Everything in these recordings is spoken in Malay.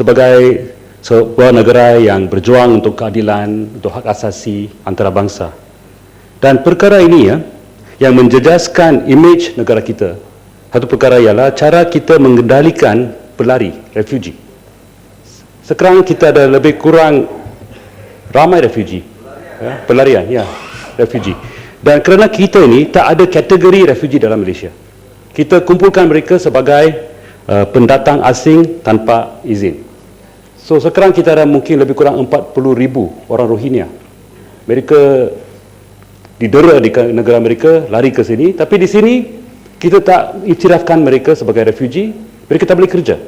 sebagai sebuah negara yang berjuang untuk keadilan, untuk hak asasi antarabangsa. Dan perkara ini ya, yang menjejaskan imej negara kita. Satu perkara ialah cara kita mengendalikan pelari, refugee. Sekarang kita ada lebih kurang ramai refugee. Ya, pelarian, ya, refugee. Dan kerana kita ini tak ada kategori refugee dalam Malaysia. Kita kumpulkan mereka sebagai uh, pendatang asing tanpa izin. So sekarang kita ada mungkin lebih kurang 40 ribu orang Rohingya. Mereka didera di negara mereka, lari ke sini. Tapi di sini kita tak iktirafkan mereka sebagai refugee. Mereka tak boleh kerja.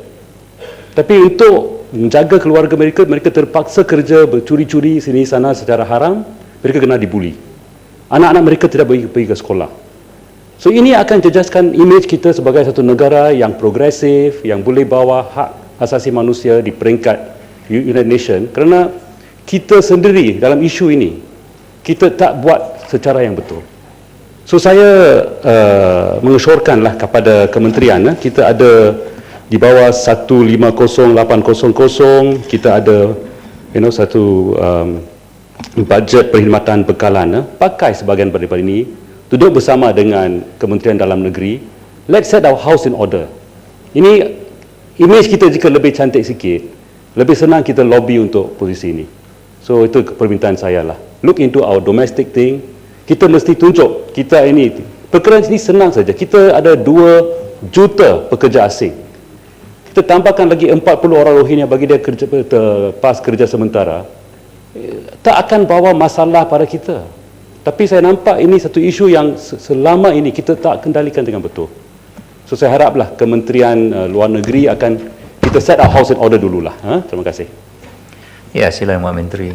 Tapi untuk menjaga keluarga mereka, mereka terpaksa kerja bercuri-curi sini sana secara haram. Mereka kena dibuli. Anak-anak mereka tidak boleh pergi ke sekolah. So ini akan jejaskan imej kita sebagai satu negara yang progresif, yang boleh bawa hak asasi manusia di peringkat United Nations kerana kita sendiri dalam isu ini kita tak buat secara yang betul. So saya uh, mengesyorkanlah kepada kementerian eh, kita ada di bawah 150800 kita ada you know satu um, bajet perkhidmatan bekalan eh, pakai sebahagian daripada ini duduk bersama dengan Kementerian Dalam Negeri let's set our house in order ini imej kita jika lebih cantik sikit lebih senang kita lobby untuk posisi ini. So itu permintaan saya lah. Look into our domestic thing. Kita mesti tunjuk kita ini. Perkara ini senang saja. Kita ada 2 juta pekerja asing. Kita tambahkan lagi 40 orang Rohingya bagi dia kerja pas kerja sementara eh, tak akan bawa masalah pada kita. Tapi saya nampak ini satu isu yang se- selama ini kita tak kendalikan dengan betul. So saya haraplah Kementerian uh, Luar Negeri akan kita set our house in order dululah ha? terima kasih Ya, sila Muhammad Menteri.